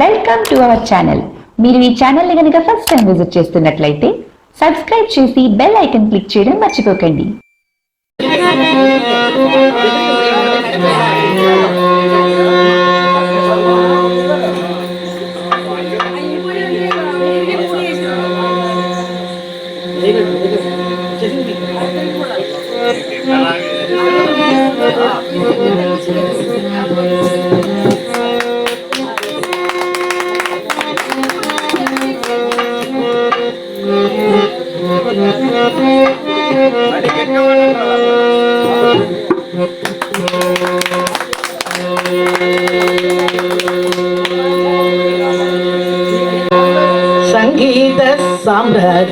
Welcome to our channel మీరు ఈ ఛానల్ని కనుక ఫస్ట్ టైం విజిట్ చేస్తున్నట్లయితే సబ్స్క్రైబ్ చేసి బెల్ ఐకన్ క్లిక్ చేయడం మర్చిపోకండి.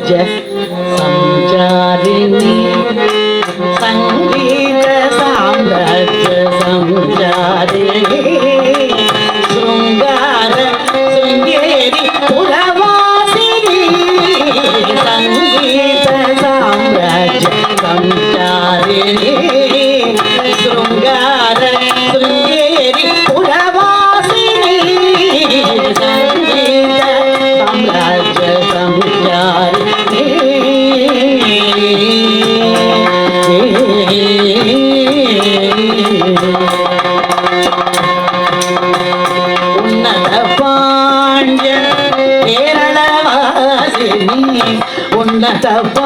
సామ్రాజ్య సంచారిణి సంగీత సామ్రాజ్య సంచారిణి శృంగార శృంగేరి పురవాసిని సంగీత సామ్రాజ్య సంచారిణి Tá bom.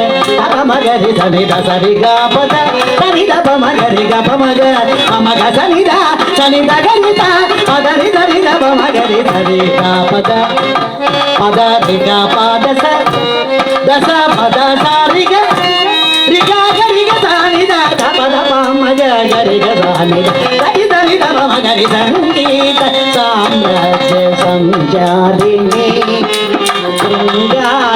మగరి పమగ నమగ హరిత పద కాలడి సింగర హృదయ నివాసిని కాలడి పాలక బ్రహ్మ విశ్వాసిని కాలడి పాలక బ్రహ్మ విశ్వాసిని సరిగ సారిగ మగరి సనిద సరిగ పద సనిద పమగరి గ పమగ పమగ సనిద సనిద గనిత పదరి సరిద పమగరి సరిగ పద పద రిగ పద స దశ పద సారిగ రిగ గరిగ సానిద పద పమగ గరిగ సానిద సంగీత సామ్రాజ్య సంచారిణి శృంగార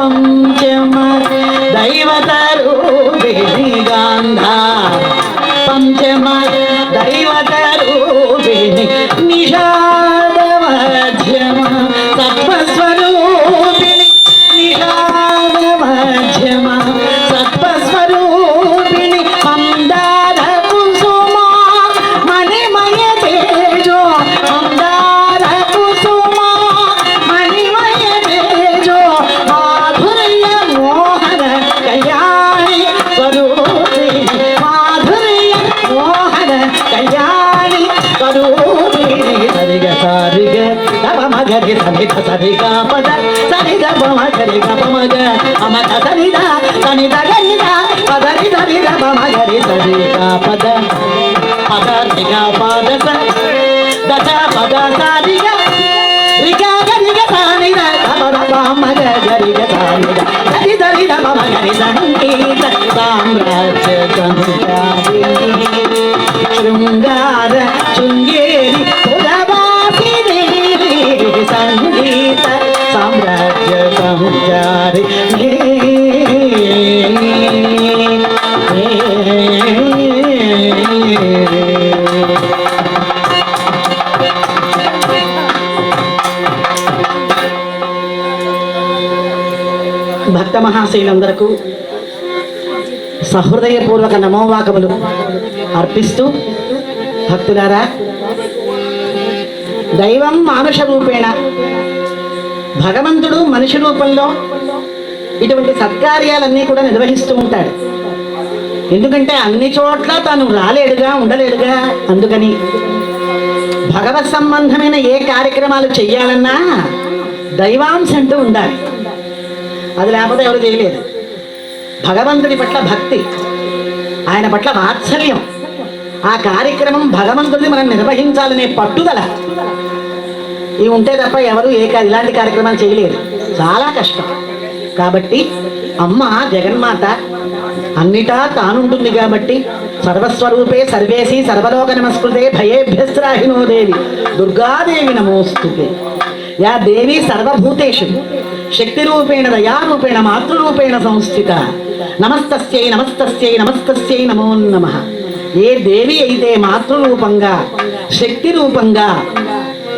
గాంధార పంచమ దైవతరూపిణి గాంధ. పంచమ స్వరూపిణి సరిగ సారిగ తప మగరి సనిధ సరిగ పద సనిధ మగరి గప మగ అమక సనిధ సనిధ గనిధ పదరి సరిధ మగరి సరిగ పద పద రిగ పద స దశ పద సారిగ రిగ గనిగ సానిధ పద మగ గరిగ సానిధ సరి సరి ధ మగరి సంగీత సామ్రాజ్య సంచారిణి శృంగార శృంగేరి పురవాసిని సంగీత సామ్రాజ్య సంచారి భక్త మహాశైలందరకు సహృదయపూర్వక నమోవాకములు అర్పిస్తూ భక్తులారా దైవం మానుష రూపేణ భగవంతుడు మనిషి రూపంలో ఇటువంటి సత్కార్యాలన్నీ కూడా నిర్వహిస్తూ ఉంటాడు. ఎందుకంటే అన్ని చోట్ల తాను రాలేడుగా ఉండలేడుగా అందుకని భగవత్ సంబంధమైన ఏ కార్యక్రమాలు చెయ్యాలన్నా దైవాంశ అంటూ ఉండాలి. అది లేకపోతే ఎవరు చేయలేదు. భగవంతుడి పట్ల భక్తి ఆయన పట్ల వాత్సల్యం. ఆ కార్యక్రమం భగవంతుడిని మనం నిర్వహించాలనే పట్టుదల. ఇవి ఉంటే తప్ప ఎవరు ఏ ఇలాంటి కార్యక్రమాలు చేయలేరు చాలా కష్టం. కాబట్టి అమ్మ జగన్మాత అన్నిటా తానుంటుంది కాబట్టి సర్వస్వరూపే సర్వేసి సర్వలోక నమస్కృతే భయేభ్యస్త్రాహినో దేవి. దుర్గాదేవి నమోస్తుతే. యా దేవి సర్వభూతేషు. శక్తి రూపేణ దయారూపేణ మాతృరూపేణ సంస్థిత. నమస్తస్యై నమస్తస్యై నమస్తస్యై నమో నమః. ఏ దేవి అయితే మాతృరూపంగా శక్తి రూపంగా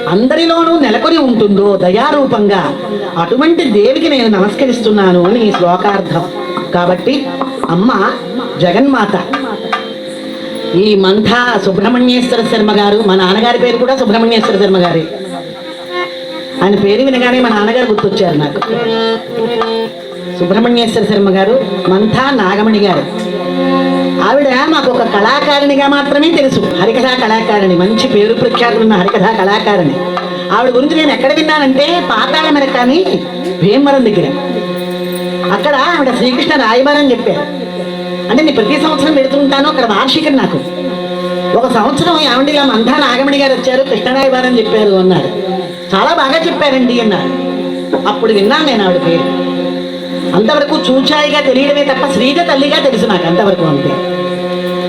అందరిలోనూ నెలకొని ఉంటుందో దయారూపంగా అటువంటి దేవికి నేను నమస్కరిస్తున్నాను అని శ్లోకార్థం. కాబట్టి అమ్మ జగన్మాత. ఈ మంథా సుబ్రహ్మణ్యేశ్వర శర్మ గారు మా నాన్నగారి పేరు కూడా సుబ్రహ్మణ్యేశ్వర శర్మ గారి. ఆయన పేరు వినగానే మా నాన్నగారు గుర్తొచ్చారు నాకు. సుబ్రహ్మణ్యేశ్వర శర్మ గారు మంథా నాగమణి గారు. ఆవిడ మాకు ఒక కళాకారిణిగా మాత్రమే తెలుసు. హరికథా కళాకారిణి. మంచి పేరు ప్రఖ్యాతులు ఉన్న హరికథా కళాకారిణి. ఆవిడ గురించి నేను ఎక్కడ విన్నానంటే పాతాళ మెరకాని భీమవరం దగ్గర. అక్కడ ఆవిడ శ్రీకృష్ణ రాయబారని చెప్పారు. అంటే నేను ప్రతి సంవత్సరం పెడుతుంటాను అక్కడ వార్షికం నాకు. ఒక సంవత్సరం ఆవిడ ఇలా మంధా నాగమణి గారు వచ్చారు. కృష్ణరాయబారని చెప్పారు అన్నారు. చాలా బాగా చెప్పారండి అన్నారు. అప్పుడు విన్నాను నేను ఆవిడ పేరు. అంతవరకు చూచాయిగా తెలియడమే తప్ప శ్రీజ తల్లిగా తెలుసు నాకు అంతవరకు అంతే.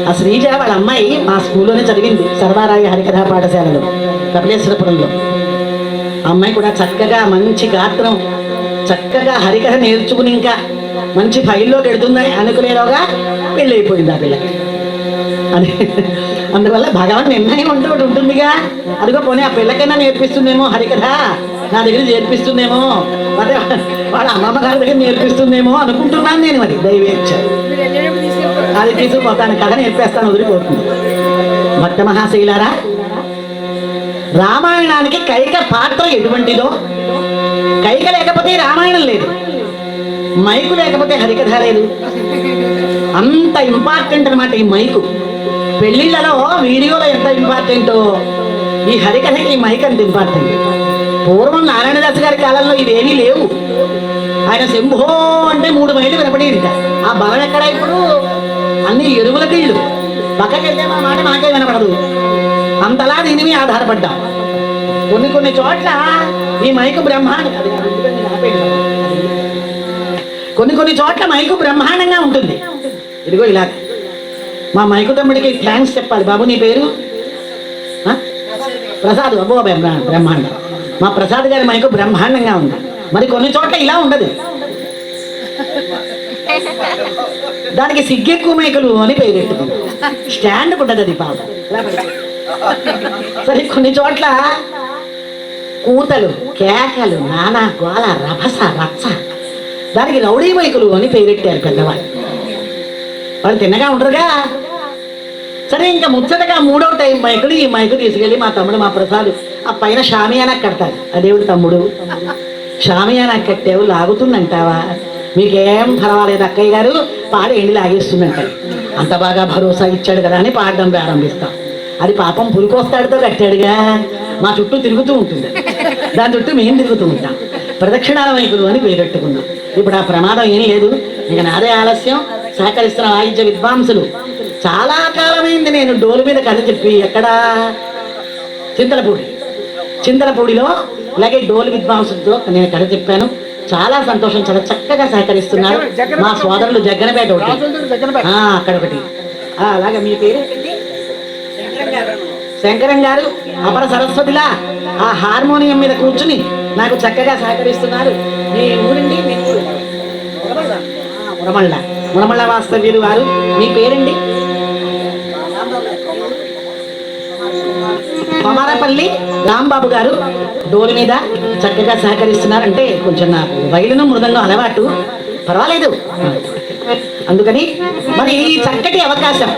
ఆ శ్రీజ వాళ్ళ అమ్మాయి మా స్కూల్లోనే చదివింది సర్వారాయ హరికథా పాఠశాలలో కపిలేశ్వరపురంలో. ఆ అమ్మాయి కూడా చక్కగా మంచి గాత్రం చక్కగా హరికథ నేర్చుకుని ఇంకా మంచి ఫైల్లోకి వెళుతుందని అనుకునేలోగా పెళ్ళి అయిపోయింది ఆ పిల్ల. అని అందువల్ల భగవాన్ నిర్ణయం అంటూ ఉంటుందిగా. అదిగో పోనీ ఆ పిల్లకైనా నేర్పిస్తుందేమో హరికథ నా దగ్గర నేర్పిస్తుందేమో. అదే వాళ్ళ అమ్మమ్మ గారి దగ్గర నేర్పిస్తుందేమో అనుకుంటున్నాను నేను మరి. దైవేచ్ఛ. అది తీసుకుపోతాను కథ నేర్పేస్తాను వదిలిపోతుంది. భక్త మహాశైలారా రామాయణానికి కైక పాత్ర ఎటువంటిదో? కైక లేకపోతే రామాయణం లేదు. మైకు లేకపోతే హరికథ లేదు. అంత ఇంపార్టెంట్ అన్నమాట ఈ మైకు. పెళ్ళిళ్ళలో వీడియోలో ఎంత ఇంపార్టెంటో ఈ హరికథకి ఈ మైక్ అంత ఇంపార్టెంట్ పూర్వం నారాయణదాస్ గారి కాలంలో ఇవేమీ లేవు. ఆయన శంభో అంటే మూడు మైళ్ళు వినపడేది ఆ భవన్ ఎక్కడ ఇప్పుడు? అన్ని ఎరువుల కీళ్ళు పక్కకి వెళ్తే మా మాట మాకే వినపడదు. అంతలా దీని మీద ఆధారపడ్డాం. కొన్ని కొన్ని చోట్ల ఈ మైకు బ్రహ్మాండం కొన్ని కొన్ని చోట్ల మైకు బ్రహ్మాండంగా ఉంటుంది. ఇదిగో ఇలా. మా మైకు తమ్ముడికి థ్యాంక్స్ చెప్పాలి బాబు నీ పేరు? ప్రసాద్. అబ్బో బ్రహ్మ బ్రహ్మాండం. మా ప్రసాద్ గారి మైకు బ్రహ్మాండంగా ఉంది. మరి కొన్ని చోట్ల ఇలా ఉండదు. దానికి సిగ్గెక్కువ మైకులు అని పేరు పెట్టుకుంది. స్టాండ్ ఉంటుంది అది పాప సరే కొన్ని చోట్ల కూతలు కేకలు నానా గోల రభస రచ్చ. దానికి రౌడీ మైకులు అని పేరెట్టారు పెద్దవాళ్ళు. వాళ్ళు తిన్నగా ఉండరుగా. సరే ఇంకా ముచ్చటగా మూడో టైం మైకులు ఈ మైకు తీసుకెళ్ళి మా తమ్ముడు మా ప్రసాద్ ఆ పైన షామియానా కడతారు. అదేవిడు తమ్ముడు. షామియానా కట్టావు లాగుతుందంటావా? మీకేం పర్వాలేదు అక్కయ్య గారు పాడేండి ఎండి అంత బాగా భరోసా ఇచ్చాడు కదా అని పాడడం ప్రారంభిస్తాం. అది పాపం పులికోస్తాడుతో కట్టాడుగా. మా చుట్టూ తిరుగుతూ ఉంటుంది. దాని చుట్టూ మేము తిరుగుతూ ఉంటాం. ప్రదక్షిణాల వైపులు అని పేరెట్టుకున్నాం ఇప్పుడు ఆ ప్రమాదం ఏం లేదు. ఇక నాదే ఆలస్యం. సహకరిస్తున్న వాయిద్య విద్వాంసులు చాలా కాలమైంది నేను డోలు మీద కథ చెప్పి ఎక్కడా? చింతలపూడి. చింతలపూడిలో ఇలాగే డోలు విద్వాంసులతో నేను కథ చెప్పాను. చాలా సంతోషం చాలా చక్కగా సహకరిస్తున్నారు. మా సోదరులు జగ్గనపేట ఒకటి. అక్కడ ఒకటి. అలాగే మీ పేరు? శంకరం గారు. అపర సరస్వతిలా ఆ హార్మోనియం మీద కూర్చుని నాకు చక్కగా సహకరిస్తున్నారు. మీ ఊరండి మీ ఊరు? మురమళ్ళ మురమళ్ళ వాస్తవ్యులు వారు. మీ పేరండి? కొమారపల్లి రాంబాబు గారు డోలు మీద చక్కగా సహకరిస్తున్నారంటే కొంచెం నా రైలును మృదంగం అలవాటు. పర్వాలేదు. అందుకని మరి ఈ చక్కటి అవకాశం